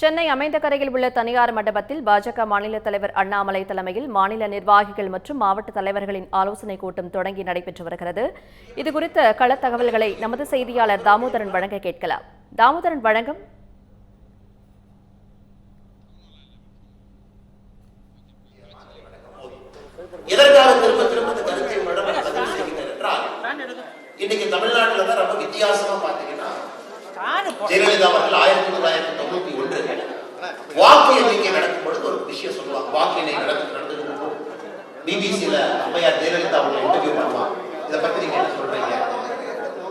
சென்னை அமைந்தகரையில் உள்ள தனியார் மண்டபத்தில் பாஜக மாநில தலைவர் அண்ணாமலை தலைமையில் மாநில நிர்வாகிகள் மற்றும் மாவட்ட தலைவர்களின் ஆலோசனைக் கூட்டம் தொடங்கி நடைபெற்று வருகிறது. இதுகுறித்த களத் தகவல்களை நமது செய்தியாளர் தாமோதரன் வழங்க கேட்கலாம். தாமோதரன் வழங்கும் எதற்காக திரும்ப திரும்ப கருத்தை இன்னைக்கு தமிழ்நாட்டுல தான் ரொம்ப வித்தியாசமா ஜெயலலிதா அவர்கள் ஆயிரத்தி தொள்ளாயிரத்தி தொண்ணூத்தி ஒன்று வாக்கு எண்ணிக்கை நடக்கும் பொழுது ஒரு விஷயம் சொல்லுவாங்க. வாக்கு எண்ணிக்கை நடந்து நடந்து பிபிசியில அம்மையார் ஜெயலலிதா அவங்களை இன்டர்வியூ பண்ணுவாங்க. இதை பத்தி நீங்க என்ன சொல்றீங்க?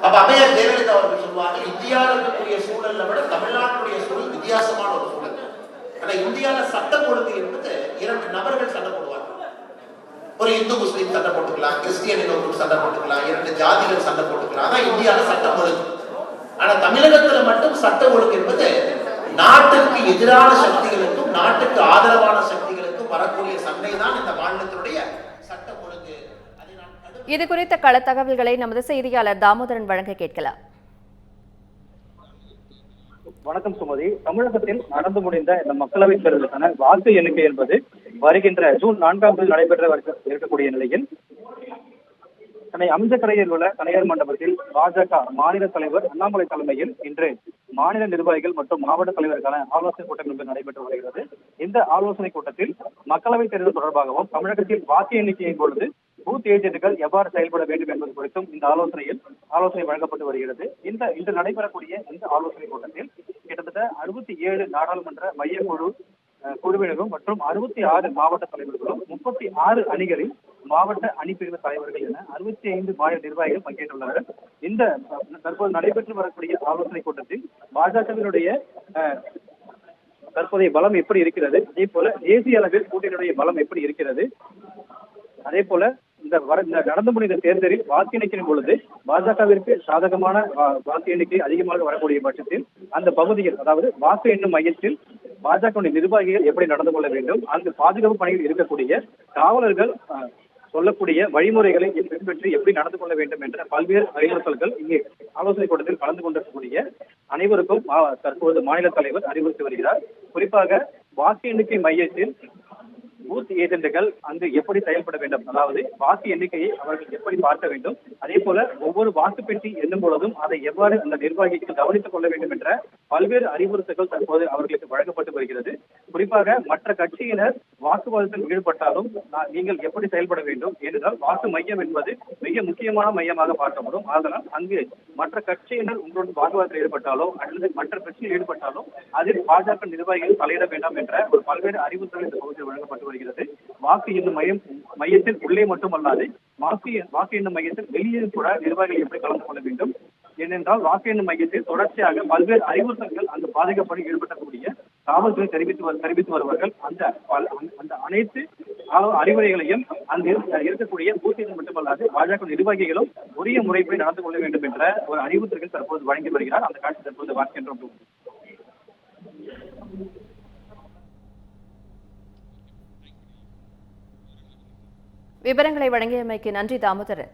அப்ப அம்மையார் ஜெயலலிதா அவர்கள் சொல்லுவாங்க இந்தியாவில் இருக்கக்கூடிய சூழல்ல விட தமிழ்நாட்டுடைய சூழல் வித்தியாசமான ஒரு சூழல். ஆனா இந்தியாவில சட்டம் ஒழுங்கு என்பது இரண்டு நபர்கள் சண்டை போடுவாங்க. ஒரு இந்து முஸ்லீம் சண்டை போட்டுக்கலாம் கிறிஸ்டியன் இன்னொரு சண்டை போட்டுக்கலாம் இரண்டு ஜாதிகள் சண்டை போட்டுக்கலாம். ஆனா இந்தியால சட்டம் ஒழுங்கு தமிழகத்துல மட்டும் சட்ட ஒழுங்கு என்பது நாட்டுக்கு எதிரான சக்திகளுக்கும் நாட்டுக்கு ஆதரவான சக்திகளுக்கும் வரக்கூடிய சண்டை தான் இந்த மாநிலத்தினுடைய சட்ட ஒழுங்கு. இது குறித்த களத் தகவல்களை நமது செய்தியாளர் தாமோதரன் வழங்க கேட்கலாம். வணக்கம் சுமதி. தமிழகத்தில் நடந்து முடிந்த இந்த மக்களவைத் தேர்தலுக்கான வாக்கு எண்ணிக்கை என்பது வருகின்ற ஜூன் நான்காம் தேதி நடைபெற்ற இருக்கக்கூடிய நிலையில் சென்னை அமிர்தக்கரையில் உள்ள தனியார் மண்டபத்தில் பாஜக மாநில தலைவர் அண்ணாமலை தலைமையில் இன்று மாநில நிர்வாகிகள் மற்றும் மாவட்ட தலைவருக்கான ஆலோசனை கூட்டம் இன்று நடைபெற்று வருகிறது. இந்த ஆலோசனை கூட்டத்தில் மக்களவைத் தேர்தல் தொடர்பாகவும் தமிழகத்தில் வாக்கு எண்ணிக்கையின் பொழுது பூத் ஏஜென்ட்கள் எவ்வாறு செயல்பட வேண்டும் என்பது குறித்தும் இந்த ஆலோசனையில் ஆலோசனை வழங்கப்பட்டு வருகிறது. இந்த இன்று நடைபெறக்கூடிய இந்த ஆலோசனை கூட்டத்தில் கிட்டத்தட்ட அறுபத்தி ஏழு நாடாளுமன்ற மையக்குழு குழுவினரும் மற்றும் அறுபத்தி ஆறு மாவட்ட தலைவர்களும் முப்பத்தி ஆறு அணிகளில் மாவட்ட அணிப்பிரிவு தலைவர்கள் என அறுபத்தி ஐந்து மாநில நிர்வாகிகள் பங்கேற்றுள்ளனர். இந்த தற்போது நடைபெற்று வரக்கூடிய ஆலோசனை கூட்டத்தில் பாஜகவினுடைய தற்போதைய பலம் எப்படி இருக்கிறது? அதே போல தேசிய அளவில் கூட்டணியுடைய பலம் எப்படி இருக்கிறது? அதே போல இந்த வர இந்த நடந்து முடிந்த தேர்தலில் வாக்கு எண்ணிக்கையின் பொழுது பாஜகவிற்கு சாதகமான வா- வாக்கு எண்ணிக்கை அதிகமாக வரக்கூடிய பட்சத்தில் அந்த பகுதியில் அதாவது வாக்கு எண்ணும் மையத்தில் பாஜக நிர்வாகிகள் எப்படி நடந்து கொள்ள வேண்டும்? அங்கு பாதுகாப்பு பணியில் இருக்கக்கூடிய காவலர்கள் சொல்லக்கூடிய வழிமுறைகளை பின்பற்றி எப்படி நடந்து கொள்ள வேண்டும் என்ற பல்வேறு அறிவுறுத்தல்கள் இங்கே ஆலோசனை கூட்டத்தில் கலந்து கொண்டிருக்கக்கூடிய அனைவருக்கும் தற்போது மாநில தலைவர் அறிவுறுத்தி வருகிறார். குறிப்பாக வாக்கு எண்ணிக்கை மையத்தில் பூத் ஏஜென்ட்டுகள் அங்கு எப்படி செயல்பட வேண்டும்? அதாவது வாக்கு எண்ணிக்கையை அவர்கள் எப்படி பார்க்க வேண்டும்? அதே போல ஒவ்வொரு வாக்கு பெட்டி எண்ணும் பொழுதும் அதை எவ்வாறு அந்த நிர்வாகிகள் கவனித்துக் கொள்ள வேண்டும் என்ற பல்வேறு அறிவுறுத்தல்கள் தற்போது அவர்களுக்கு வழங்கப்பட்டு வருகிறது. குறிப்பாக மற்ற கட்சியினர் வாக்குவாதத்தில் ஈடுபட்டாலும் நீங்கள் எப்படி செயல்பட வேண்டும் ஏனென்றால் வாக்கு மையம் என்பது மிக முக்கியமான மையமாக பார்க்கப்படும். அதனால் அங்கு மற்ற கட்சியினர் உங்களுடன் வாக்குவாதத்தில் ஈடுபட்டாலோ அல்லது மற்ற கட்சியில் ஈடுபட்டாலோ அதில் பாஜக நிர்வாகிகள் தலையிட வேண்டாம் என்ற ஒரு பல்வேறு அறிவுறுத்தல் இந்த பகுதியில் வழங்கப்பட்டு வருகிறது. வாக்கு எண்ணும் மையம் மையத்தில் உள்ளே மட்டுமல்லாது வாக்கு வாக்கு எண்ணும் மையத்தில் வெளியே கூட நிர்வாகிகள் எப்படி கலந்து கொள்ள வேண்டும்? ஏனென்றால் வாக்கு எண்ணும் மையத்தில் தொடர்ச்சியாக பல்வேறு அறிவுறுத்தல்கள் அங்கு பாதுகாப்பணியில் ஈடுபடக்கூடிய காவல்துறை தெரிவித்து தெரிவித்து வருவார்கள் அந்த அந்த- அனைத்து அறிவுரைகளையும் அங்கு இருக்கக்கூடிய பூத்திகள் மட்டுமல்லாது பாஜக நிர்வாகிகளும் உரிய முறைப்படி நடந்து கொள்ள வேண்டும் என்ற ஒரு அறிவுறுத்தல்கள் தற்போது வழங்கி வருகிறார். அந்த காட்சி தற்போது பார்க்கின்றோம். விவரங்களை வழங்கியமைக்கு நன்றி தாமோதரன்.